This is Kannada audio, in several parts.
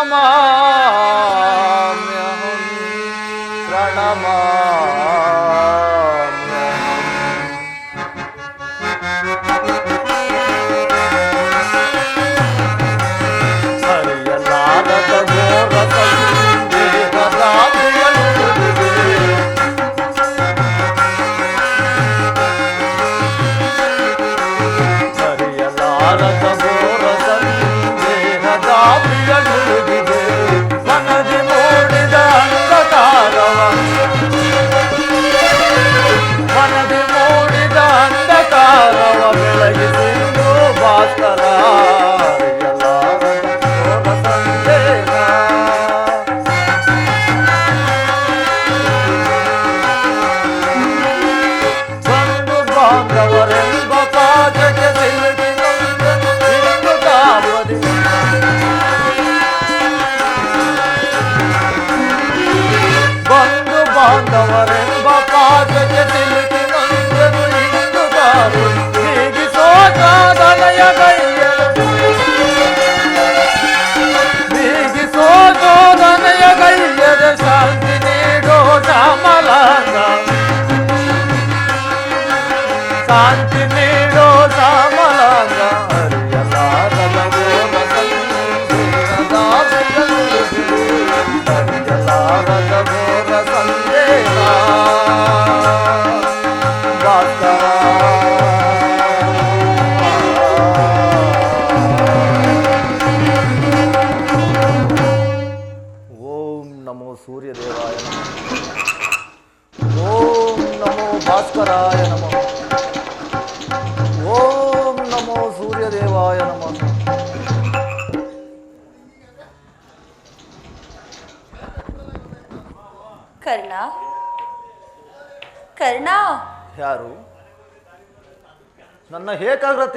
আমার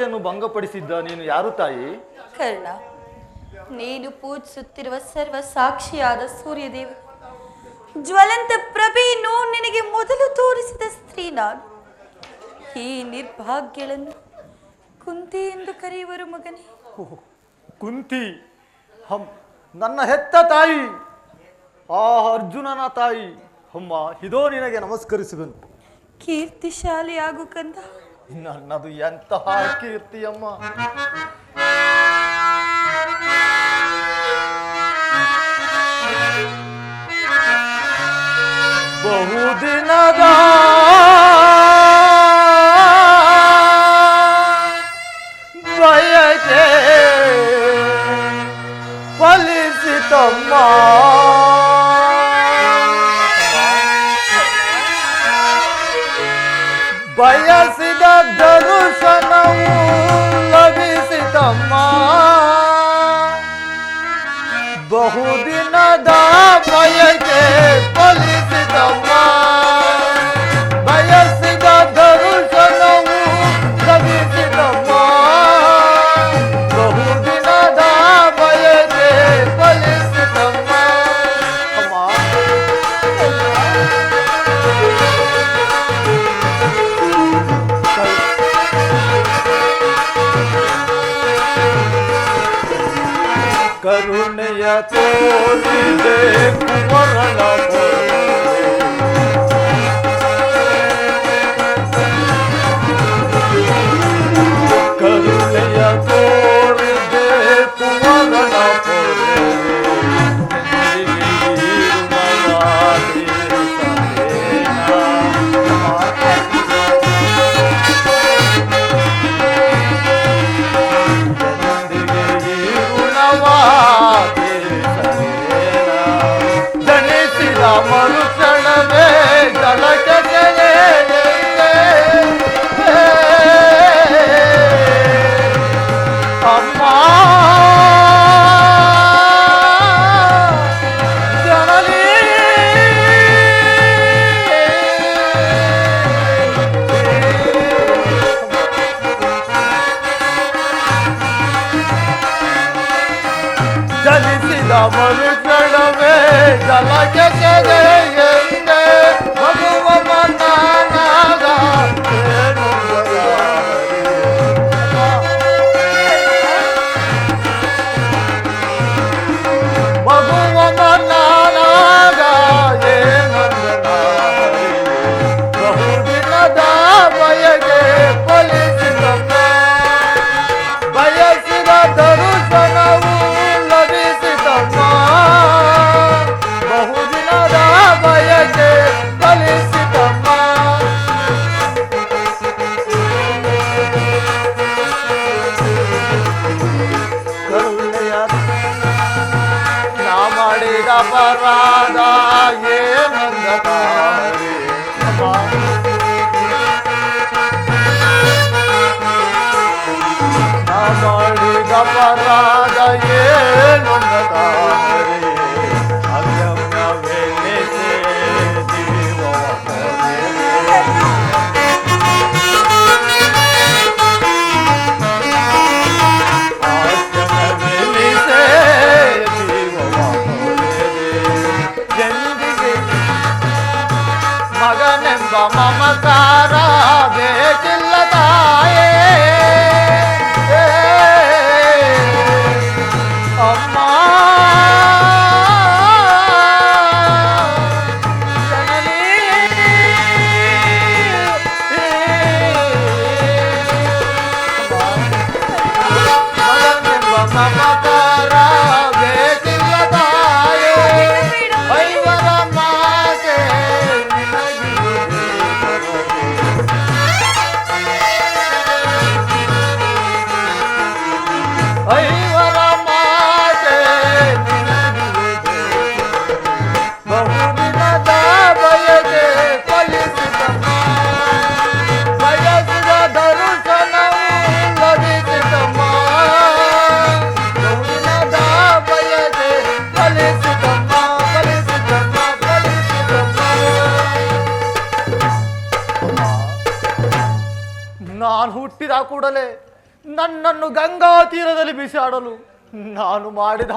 ಏಕಾಗ್ರತೆಯನ್ನು ಭಂಗಪಡಿಸಿದ್ದ ನೀನು ಯಾರು ತಾಯಿ? ಕರ್ಣ ನೀನು ಪೂಜಿಸುತ್ತಿರುವ ಸರ್ವ ಸಾಕ್ಷಿಯಾದ ಸೂರ್ಯದೇವ. ಜ್ವಲಂತ ಪ್ರಭೆಯನ್ನು ನಿನಗೆ ಮೊದಲು ತೋರಿಸಿದ ಸ್ತ್ರೀ ನಾನು. ಈ ನಿರ್ಭಾಗ್ಯಗಳನ್ನು ಕುಂತಿ ಎಂದು ಕರೆಯುವರು ಮಗನೇ. ಓಹ್, ಕುಂತಿ ಹಂ ನನ್ನ ಹೆತ್ತ ತಾಯಿ. ಆ ಅರ್ಜುನನ ತಾಯಿ ಅಮ್ಮ ಇದೋ ನಿನಗೆ ನಮಸ್ಕರಿಸುವೆನು. ಕೀರ್ತಿಶಾಲಿ ಆಗು ಕಂದ. ನನ್ನದು ಎಂತಹ ಕೀರ್ತಿಯಮ್ಮ ಬಹುದಿನದ বহুদিন দা পাইকে পলিসি তোমার કોરડા ચોરી દે કોરડા ચોરી ಮಾಡಿದ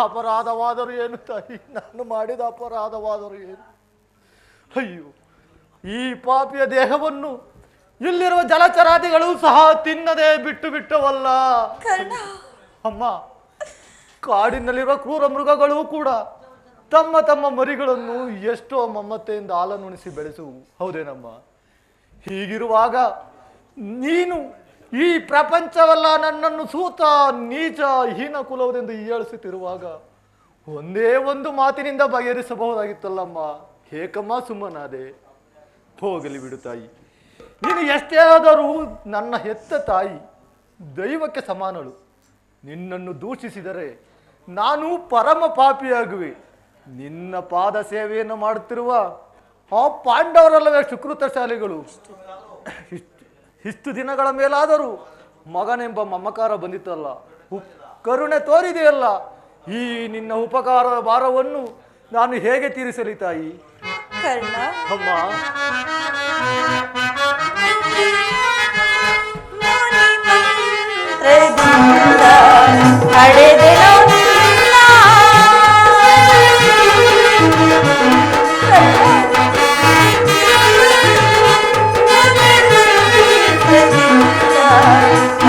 ಅಪರಾಧವಾದರೂ ಏನು ತಾಯಿ? ನಾನು ಮಾಡಿದ ಅಪರಾಧವಾದರೂ ಏನು? ಅಯ್ಯೋ ಈ ಪಾಪಿಯ ದೇಹವನ್ನು ಇಲ್ಲಿರುವ ಜಲಚರಾದಿಗಳು ಸಹ ತಿನ್ನದೆ ಬಿಟ್ಟು ಬಿಟ್ಟವಲ್ಲ. ಅಮ್ಮ ಕಾಡಿನಲ್ಲಿರುವ ಕ್ರೂರ ಮೃಗಗಳು ಕೂಡ ತಮ್ಮ ತಮ್ಮ ಮರಿಗಳನ್ನು ಎಷ್ಟೋ ಮಮತೆಯಿಂದ ಹಾಲನ್ನುಣಿಸಿ ಬೆಳೆಸುವು. ಹೌದೇನಮ್ಮ? ಹೀಗಿರುವಾಗ ನೀನು ಈ ಪ್ರಪಂಚವಲ್ಲ ನನ್ನನ್ನು ಸೂತ ನೀಚ ಹೀನ ಕುಲವದೆಂದು ಹೀಯಾಳಿಸುತ್ತಿರುವಾಗ ಒಂದೇ ಒಂದು ಮಾತಿನಿಂದ ಬಗೆಹರಿಸಬಹುದಾಗಿತ್ತಲ್ಲಮ್ಮ. ಹೇಕಮ್ಮ ಸುಮ್ಮನಾದೆ. ಹೋಗಲಿ ಬಿಡು ತಾಯಿ. ನೀನು ಎಷ್ಟೇ ಆದರೂ ನನ್ನ ಹೆತ್ತ ತಾಯಿ ದೈವಕ್ಕೆ ಸಮಾನಳು. ನಿನ್ನನ್ನು ದೂಷಿಸಿದರೆ ನಾನು ಪರಮ ಪಾಪಿಯಾಗುವೆ. ನಿನ್ನ ಪಾದ ಸೇವೆಯನ್ನು ಮಾಡುತ್ತಿರುವ ಆ ಪಾಂಡವರಲ್ಲವೇ ಸುಕೃತಶಾಲಿಗಳು ಇಷ್ಟು ಇಷ್ಟು ದಿನಗಳ ಮೇಲಾದರೂ ಮಗನೆಂಬ ಮಮಕಾರ ಬಂದಿತ್ತಲ್ಲ. ಕರುಣೆ ತೋರಿದೆಯಲ್ಲ. ಈ ನಿನ್ನ ಉಪಕಾರ ಭಾರವನ್ನು ನಾನು ಹೇಗೆ ತೀರಿಸಲಿ ತಾಯಿ? ಅಮ್ಮ. ಮುನಿ ಮಂತ್ರದಿಂದ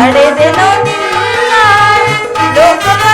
ಅಡೆದೆನೋ ನಿನ್ನ. ಮಂತ್ರದಿಂದ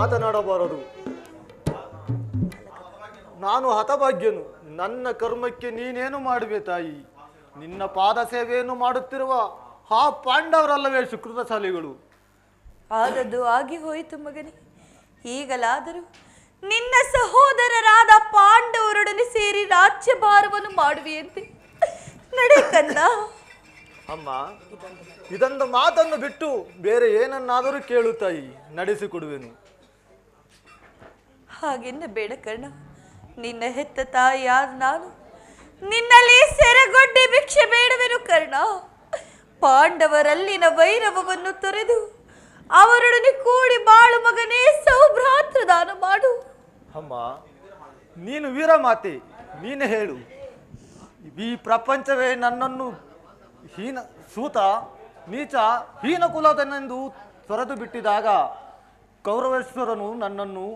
ಮಾತನಾಡಬಾರದು. ನಾನು ಹತಭಾಗ್ಯನು. ನನ್ನ ಕರ್ಮಕ್ಕೆ ನೀನೇನು ಮಾಡುವೆ ತಾಯಿ? ನಿನ್ನ ಪಾದ ಸೇವೆಯನ್ನು ಮಾಡುತ್ತಿರುವ ಆ ಪಾಂಡವರಲ್ಲವೇ ಸುಕೃತಶಾಲಿಗಳು. ಆದದ್ದು ಆಗಿ ಹೋಯಿತು ಮಗನೇ. ಈಗಲಾದರೂ ನಿನ್ನ ಸಹೋದರರಾದ ಪಾಂಡವರೊಡನೆ ಸೇರಿ ರಾಜ್ಯಭಾರವನ್ನು ಮಾಡುವೆಯಂತೆ. ನಡೆ ಕಂದ ಅಮ್ಮ ಇದೊಂದು ಮಾತನ್ನು ಬಿಟ್ಟು ಬೇರೆ ಏನನ್ನಾದರೂ ಕೇಳು ತಾಯಿ. ನಡೆಸಿಕೊಡುವೆನು. ಹಾಗೆನ್ನ ಬೇಡ ಕರ್ಣ ನಿನ್ನ ಹೆತ್ತ ತಾಯಿಯಾದ ನಾನು? ನಿನ್ನಲ್ಲಿ ಸೆರೆಗೊಡ್ಡಿ ಭಿಕ್ಷೆ ಬೇಡವೆನು ಕರ್ಣ. ಪಾಂಡವರಲ್ಲಿನ ವೈರವವನ್ನು ತೊರೆದು ಅವರೊಡನೆ ಕೂಡಿ ಬಾಳು ಮಗನೇ ಸೌಭ್ರಾತೃ ದಾನ ಮಾಡು. ಅಮ್ಮ, ನೀನು ವೀರಮಾತೆ ನೀನು ಹೇಳು. ಈ ಪ್ರಪಂಚವೇ ನನ್ನನ್ನು ಹೀನ ಸೂತ, ನೀಚ, ಹೀನ ಕುಲದನೆಂದು ತೊರೆದು ಬಿಟ್ಟಿದಾಗ ಕೌರವೇಶ್ವರನು ನನ್ನನ್ನು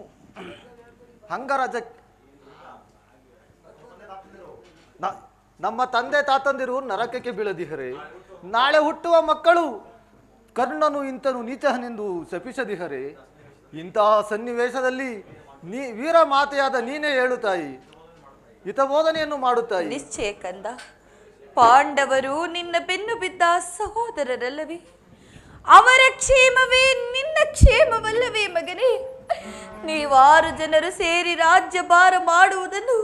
ನ- ನಮ್ಮ ತಂದೆ ತಾತಂದಿರು ನರಕಕ್ಕೆ ಬೀಳದಿಹರೆ ನಾಳೆ ಹುಟ್ಟುವ ಮಕ್ಕಳು ಕರ್ಣನು ಇಂತನು ನೀಚನೆಂದು ಶಪಿಸದಿಹರೆ ಇಂತಹ ಸನ್ನಿವೇಶದಲ್ಲಿ ನೀ ವೀರ ಮಾತೆಯಾದ ನೀನೇ ಹೇಳುತ್ತಾಯಿ ತಾಯಿ. ಹಿತಬೋಧನೆಯನ್ನು ಮಾಡುತ್ತಾಯಿ ನಿಶ್ಚಯ ಕಂದ. ಪಾಂಡವರು ನಿನ್ನ ಬೆನ್ನು ಬಿದ್ದ ಸಹೋದರರಲ್ಲವೇ? ಅವರ ಕ್ಷೇಮವೇ ನಿನ್ನ ಕ್ಷೇಮವಲ್ಲವೇ ಮಗನೇ? ನೀವಾರು ಜನರು ಸೇರಿ ರಾಜ್ಯಭಾರ ಮಾಡುವುದನ್ನು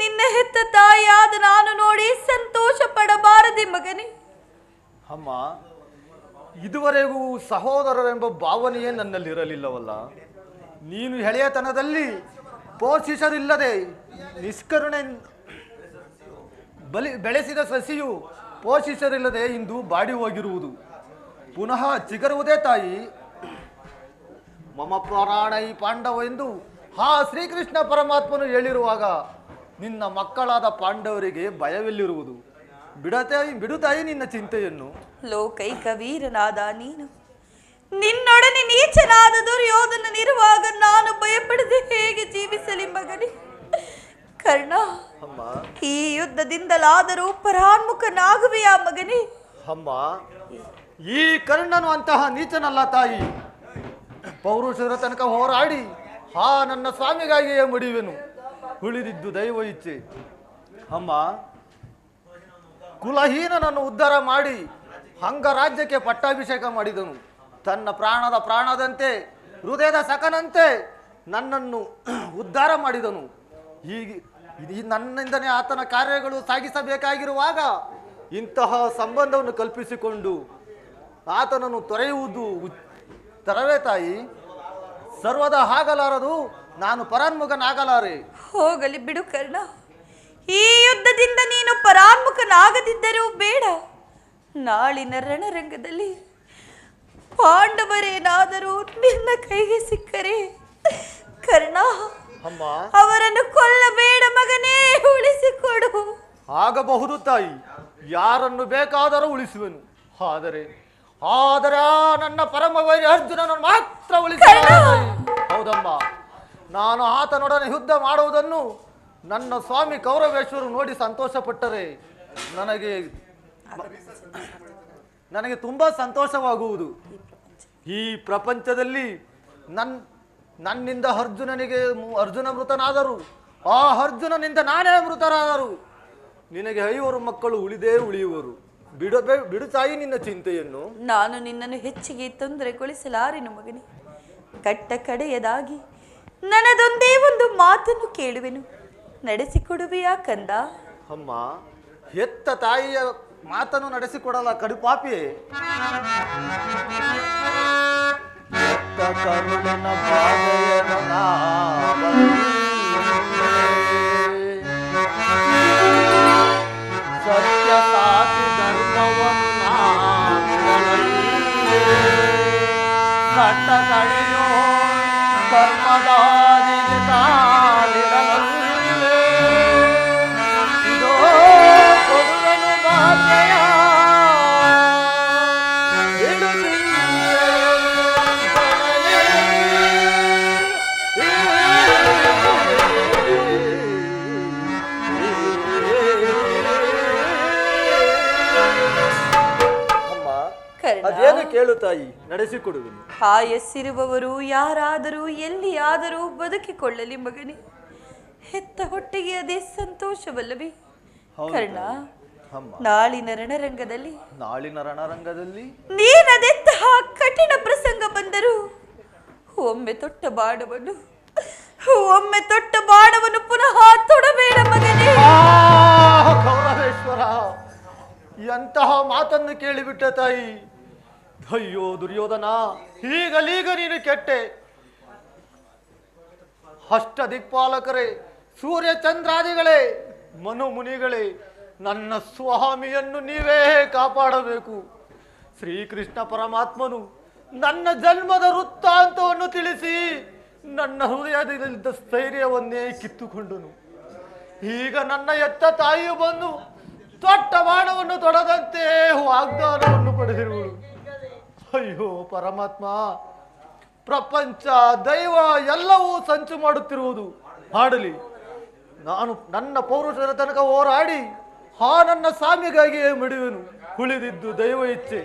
ನಿನ್ನ ಹೆತ್ತ ತಾಯಿಯಾದ ನಾನು ನೋಡಿ ಸಂತೋಷ ಪಡಬಾರದೆ ಮಗನೇ. ಅಮ್ಮ, ಇದುವರೆಗೂ ಸಹೋದರರೆಂಬ ಭಾವನೆಯೇ ನನ್ನಲ್ಲಿರಲಿಲ್ಲವಲ್ಲ. ನೀನು ಎಳೆಯತನದಲ್ಲಿ ಪೋಷಿಸರಿಲ್ಲದೆ ನಿಷ್ಕರುಣೆ ಬಲಿ ಬೆಳೆಸಿದ ಸಸಿಯು ಪೋಷಿಸರಿಲ್ಲದೆ ಇಂದು ಬಾಡಿ ಹೋಗಿರುವುದು. ಪುನಃ ಚಿಗರುವುದೇ ತಾಯಿ ಮಮ ಪ್ರಾಣೈ ಪಾಂಡವ ಎಂದು ಆ ಶ್ರೀಕೃಷ್ಣ ಪರಮಾತ್ಮನು ಹೇಳಿರುವಾಗ ನಿನ್ನ ಮಕ್ಕಳಾದ ಪಾಂಡವರಿಗೆ ಭಯವೆಲ್ಲಿರುವುದು. ಬಿಡತಾಯಿ ಬಿಡುತ್ತಾಯಿ ನಿನ್ನ ಚಿಂತೆಯನ್ನು. ಲೋಕೈಕ ವೀರನಾದ ನೀನು. ನಿನ್ನೊಡನೆ ನೀಚನಾದ ದುರ್ಯೋಧನನಿರುವಾಗ ನಾನು ಭಯಪಡದೆ ಹೇಗೆ ಜೀವಿಸಲಿ ಮಗನಿ? ಕರ್ಣ ಅಮ್ಮ. ಈ ಯುದ್ಧದಿಂದಲಾದರೂ ಪರಾನ್ಮುಖನಾಗುವೆಯಾ ಮಗನಿ? ಅಮ್ಮ ಈ ಕರ್ಣನು ಅಂತಹ ನೀಚನಲ್ಲ ತಾಯಿ. ಪೌರುಷರ ತನಕ ಹೋರಾಡಿ ಹಾ ನನ್ನ ಸ್ವಾಮಿಗಾಗಿಯೇ ಮಡಿವೆನು. ಉಳಿದಿದ್ದು ದೈವ ಇಚ್ಛೆ. ಅಮ್ಮ, ಕುಲಹೀನನನ್ನು ಉದ್ಧಾರ ಮಾಡಿ ಹಂಗ ರಾಜ್ಯಕ್ಕೆ ಪಟ್ಟಾಭಿಷೇಕ ಮಾಡಿದನು. ತನ್ನ ಪ್ರಾಣದ ಪ್ರಾಣದಂತೆ, ಹೃದಯದ ಸಕನಂತೆ ನನ್ನನ್ನು ಉದ್ಧಾರ ಮಾಡಿದನು. ಹೀಗೆ, ಈ ನನ್ನಿಂದನೇ ಆತನ ಕಾರ್ಯಗಳು ಸಾಗಿಸಬೇಕಾಗಿರುವಾಗ ಇಂತಹ ಸಂಬಂಧವನ್ನು ಕಲ್ಪಿಸಿಕೊಂಡು ಆತನನ್ನು ತೊರೆಯುವುದು ತರವೇ ತಾಯಿ ಸರ್ವದ ಹಾಗಲಾರದು ನಾನು ಪರಾನ್ಮುಖನಾಗಲಾರೆ. ಹೋಗಲಿ ಬಿಡು ಕರ್ಣ. ಈ ಯುದ್ಧದಿಂದ ನೀನು ಪರಾನ್ಮುಖನಾಗದಿದ್ದರೂ ಬೇಡ. ನಾಳಿನ ರಣರಂಗದಲ್ಲಿ ಪಾಂಡವರೇನಾದರೂ ನಿನ್ನ ಕೈಗೆ ಸಿಕ್ಕರೆ. ಕರ್ಣ ಅವರನ್ನು ಕೊಲ್ಲಬೇಡ ಮಗನೇ ಉಳಿಸಿಕೊಡು. ಆಗಬಹುದು ತಾಯಿ. ಯಾರನ್ನು ಬೇಕಾದರೂ ಉಳಿಸುವೆನು. ಆದರೆ ಆದರೆ ನನ್ನ ಪರಮ ವೈರಿ ಅರ್ಜುನನನ್ನು ಮಾತ್ರ ಉಳಿಸಲಾರೆ ಹೌದಮ್ಮ. ನಾನು ಆತನೊಡನೆ ಯುದ್ಧ ಮಾಡುವುದನ್ನು ನನ್ನ ಸ್ವಾಮಿ ಕೌರವೇಶ್ವರು ನೋಡಿ ಸಂತೋಷಪಟ್ಟರೆ ನನಗೆ ನನಗೆ ತುಂಬಾ ಸಂತೋಷವಾಗುವುದು. ಈ ಪ್ರಪಂಚದಲ್ಲಿ ನನ್ ನನ್ನಿಂದ ಅರ್ಜುನನಿಗೆ ಅರ್ಜುನ ಮೃತನಾದರು. ಆ ಅರ್ಜುನನಿಂದ ನಾನೇ ಮೃತರಾದರು. ನಿನಗೆ ಐವರು ಮಕ್ಕಳು ಉಳಿದೇ ಉಳಿಯುವರು. ಬಿಡಬೇ ಬಿಡು ತಾಯಿ ನಿನ್ನ ಚಿಂತೆಯನ್ನು. ನಾನು ನಿನ್ನನ್ನು ಹೆಚ್ಚಿಗೆ ತೊಂದರೆಗೊಳಿಸಲಾರೆನು ಮಗನೇ ಕಟ್ಟ ಕಡೆಯದಾಗಿ ನನದೊಂದೇ ಒಂದು ಮಾತನ್ನು ಕೇಳುವೆನು. ನಡೆಸಿಕೊಡುವೆಯಾ ಕಂದ? ಅಮ್ಮ ಹೆತ್ತ ತಾಯಿಯ ಮಾತನ್ನು ನಡೆಸಿಕೊಡಲ್ಲ ಕಡು ಹೆತ್ತ ಕರುಣನ. ಸತ್ಯ ಸಾಧಿ ಧರ್ಮವನ್ನು ನಾ ಬಿಡಲೊಲ್ಲೆ. ಕಟ್ಟ ಕಡೆಯೋ ಧರ್ಮದಾರಿಗೆ ಕಾಲಿಡಲೊಲ್ಲೆ. ಕೇಳು ತಾಯಿ ನಡೆಸಿಕೊಡುವೆನು. ಆ ಎಸ್ಸಿರುವವರು ಯಾರಾದರೂ ಎಲ್ಲಿಯಾದರೂ ಬದುಕಿಕೊಳ್ಳಲಿ ಮಗನಿ. ಹೆತ್ತ ಹೊಟ್ಟೆಗೆ ಅದೇ ಸಂತೋಷವಲ್ಲವೇ? ಹೌದು ಕರ್ಣ ಅಮ್ಮ. ನಾಳಿನ ರಣರಂಗದಲ್ಲಿ? ನಾಳಿನ ರಣರಂಗದಲ್ಲಿ? ನೀನದೆಂತಹ ಕಠಿಣ ಪ್ರಸಂಗ ಬಂದರೂ ಒಮ್ಮೆ ತೊಟ್ಟ ಬಾಡವನು ಒಮ್ಮೆ ತೊಟ್ಟ ಬಾಡವನು ಪುನಃ ತೊಡಬೇಡ ಮಗನೇ. ಆ, ಗೌರವೇಶ್ವರ ಎಂತಹ ಮಾತನ್ನು ಕೇಳಿಬಿಟ್ಟ ತಾಯಿ? ಅಯ್ಯೋ ದುರ್ಯೋಧನ, ಈಗಲೀಗ ನೀನು ಕೆಟ್ಟೆ. ಅಷ್ಟ ದಿಕ್ಪಾಲಕರೇ ಸೂರ್ಯ ಚಂದ್ರಾದಿಗಳೇ ಮನು ಮುನಿಗಳೇ ನನ್ನ ಸ್ವಾಮಿಯನ್ನು ನೀವೇ ಕಾಪಾಡಬೇಕು. ಶ್ರೀಕೃಷ್ಣ ಪರಮಾತ್ಮನು ನನ್ನ ಜನ್ಮದ ವೃತ್ತಾಂತವನ್ನು ತಿಳಿಸಿ ನನ್ನ ಹೃದಯದಲ್ಲಿದ್ದ ಸ್ಥೈರ್ಯವನ್ನೇ ಕಿತ್ತುಕೊಂಡನು. ಈಗ ನನ್ನ ಎತ್ತ ತಾಯಿಯು ಬಂದು ತೊಟ್ಟ ಬಾಣವನ್ನು ತೊಡದಂತೆ ವಾಗ್ದಾನವನ್ನು ಪಡೆದಿರುವಳು. ಅಯ್ಯೋ, ಪರಮಾತ್ಮ. ಪ್ರಪಂಚ, ದೈವ ಎಲ್ಲವೂ ಸಂಚು ಮಾಡುತ್ತಿರುವುದು. ಮಾಡಲಿ ನಾನು ನನ್ನ ಪೌರುಷರ ತನಕ ಹೋರಾಡಿ ಹಾ ನನ್ನ ಸ್ವಾಮಿಗಾಗಿಯೇ ಮಡಿವೆನು ಉಳಿದಿದ್ದು ದೈವ ಇಚ್ಛೆ.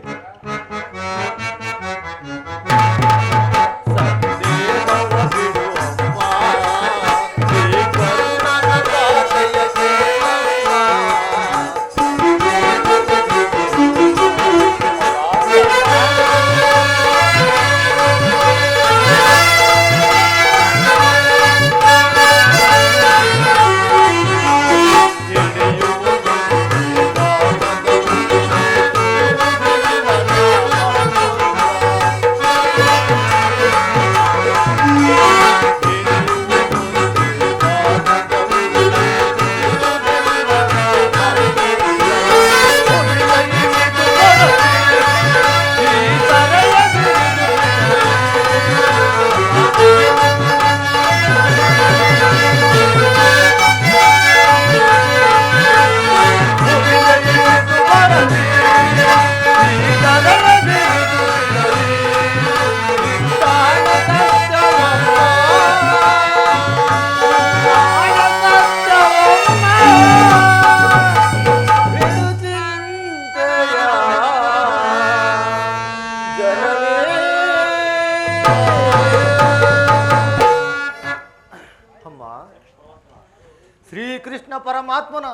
ಶ್ರೀಕೃಷ್ಣ ಪರಮಾತ್ಮನ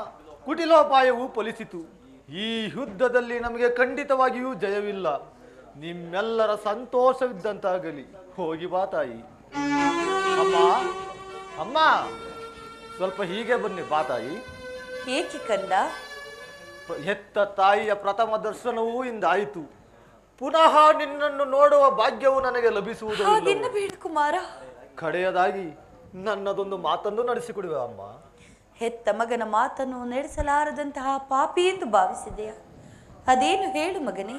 ಕುಟಿಲೋಪಾಯವು ಫಲಿಸಿತು. ಈ ಯುದ್ಧದಲ್ಲಿ ನಮಗೆ ಖಂಡಿತವಾಗಿಯೂ ಜಯವಿಲ್ಲ. ನಿಮ್ಮೆಲ್ಲರ ಸಂತೋಷವಿದ್ದಂತಾಗಲಿ. ಹೋಗಿ ಬಾ ತಾಯಿ. ಅಮ್ಮ ಅಮ್ಮ ಸ್ವಲ್ಪ ಹೀಗೆ ಬನ್ನಿ ಬಾ ತಾಯಿ. ಏಕೆ ಕಂದ? ಹೆತ್ತ ತಾಯಿಯ ಪ್ರಥಮ ದರ್ಶನವೂ ಇಂದಾಯಿತು. ಪುನಃ ನಿನ್ನನ್ನು ನೋಡುವ ಭಾಗ್ಯವು ನನಗೆ ಲಭಿಸುವುದು ಬೇಡ ಕುಮಾರ. ಕಡೆಯದಾಗಿ ನನ್ನದೊಂದು ಮಾತನ್ನು ನಡೆಸಿಕೊಡುವೆ ಅಮ್ಮ. ಹೆತ್ತ ಮಗನ ಮಾತನ್ನು ನಡೆಸಲಾರದಂತಹ ಪಾಪಿ ಎಂದು ಭಾವಿಸಿದೆಯಾ ಅದೇನು ಹೇಳು ಮಗನೇ.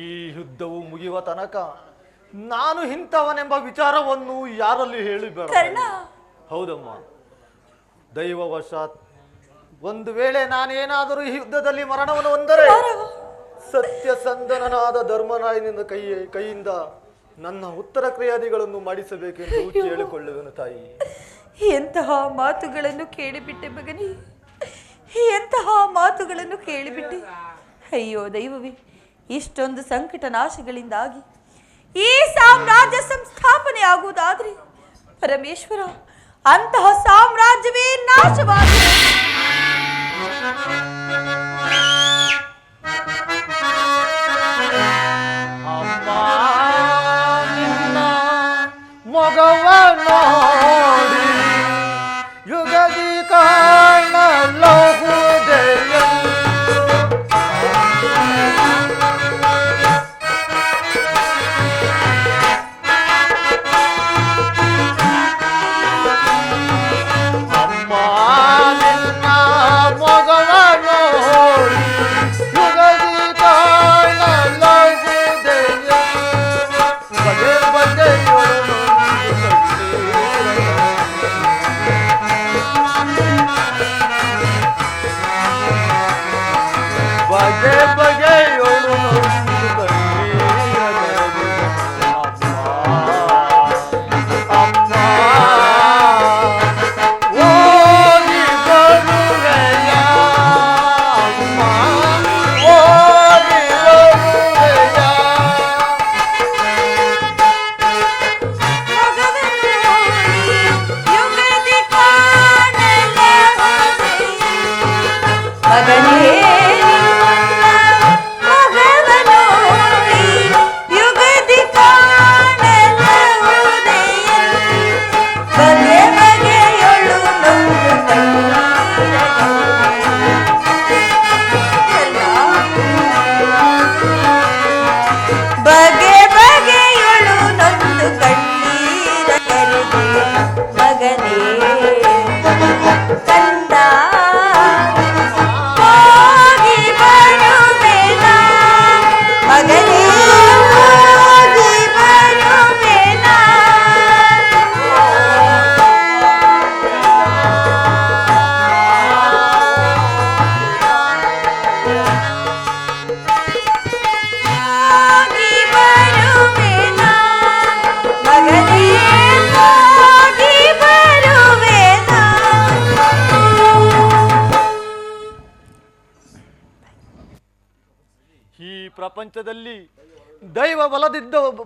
ಈ ಯುದ್ಧವು ಮುಗಿಯುವ ತನಕ ನಾನು ಇಂಥವನೆಂಬ ವಿಚಾರವನ್ನು ಯಾರಲ್ಲಿ ಹೇಳಿಬೇಡ ಕರ್ಣ. ಹೌದಮ್ಮ. ದೈವವಶಾತ್ ಒಂದು ವೇಳೆ ನಾನೇನಾದರೂ ಈ ಯುದ್ಧದಲ್ಲಿ ಮರಣವನ್ನು ಹೊಂದರೆ ಸತ್ಯಸಂಧನನಾದ ಧರ್ಮರಾಯನಿಂದ ಕೈ ಕೈಯಿಂದ ನನ್ನ ಉತ್ತರ ಕ್ರಿಯಾದಿಗಳನ್ನು ಮಾಡಿಸಬೇಕೆಂದು ಕೇಳಿಕೊಳ್ಳುವೆನು ತಾಯಿ. ಎಂತಹ ಮಾತುಗಳನ್ನು ಕೇಳಿಬಿಟ್ಟೆ ಮಗನೇ? ಎಂತಹ ಮಾತುಗಳನ್ನು ಕೇಳಿಬಿಟ್ಟೆ? ಅಯ್ಯೋ ದೈವವೇ, ಇಷ್ಟೊಂದು ಸಂಕಟ ನಾಶಗಳಿಂದಾಗಿ ಈ ಸಾಮ್ರಾಜ್ಯ ಸಂಸ್ಥಾಪನೆ ಆಗುವುದಾದ್ರೆ ಪರಮೇಶ್ವರ, ಅಂತಹ ಸಾಮ್ರಾಜ್ಯವೇ ನಾಶವಾಗಿದೆ. ಅಮ್ಮ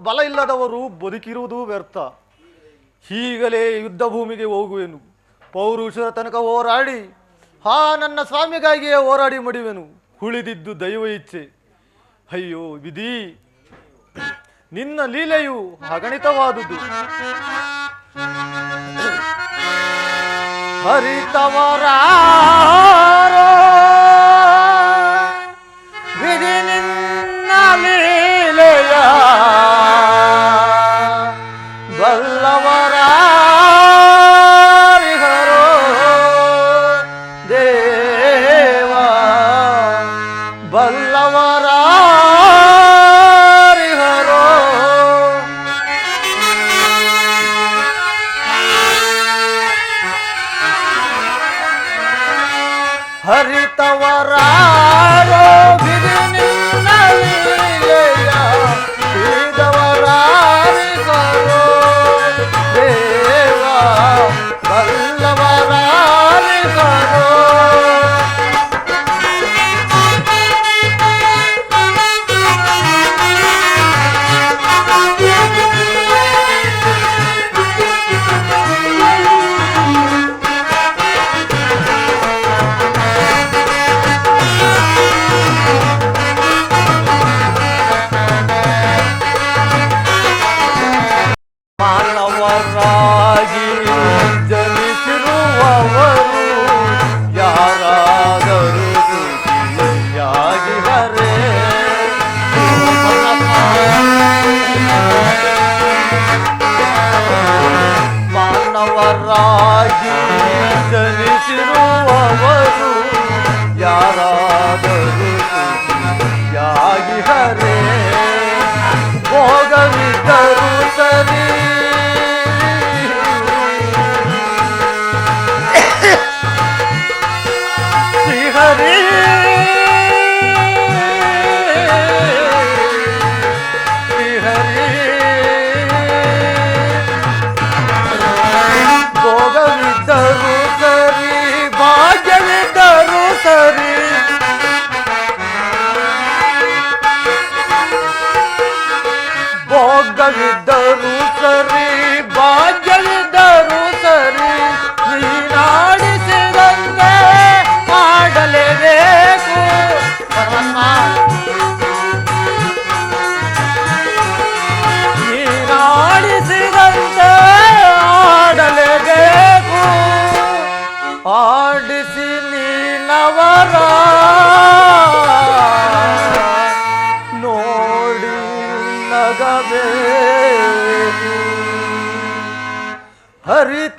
ಬಲ ಇಲ್ಲದವರು ಬದುಕಿರುವುದು ವ್ಯರ್ಥ. ಈಗಲೇ ಯುದ್ಧ ಭೂಮಿಗೆ ಹೋಗುವೆನು. ಪೌರುಷರ ತನಕ ಹೋರಾಡಿ, ಹಾ ನನ್ನ ಸ್ವಾಮಿಗಾಗಿಯೇ ಹೋರಾಡಿ ಮಡಿವೆನು. ಉಳಿದಿದ್ದು ದೈವ ಇಚ್ಛೆ. ಅಯ್ಯೋ ವಿಧಿ, ನಿನ್ನ ಲೀಲೆಯು ಅಗಣಿತವಾದುದು ಹರಿತವರಾರೋ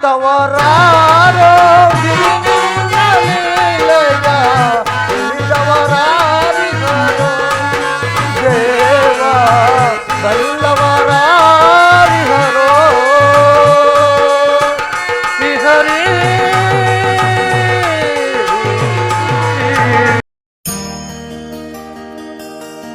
તવ રારો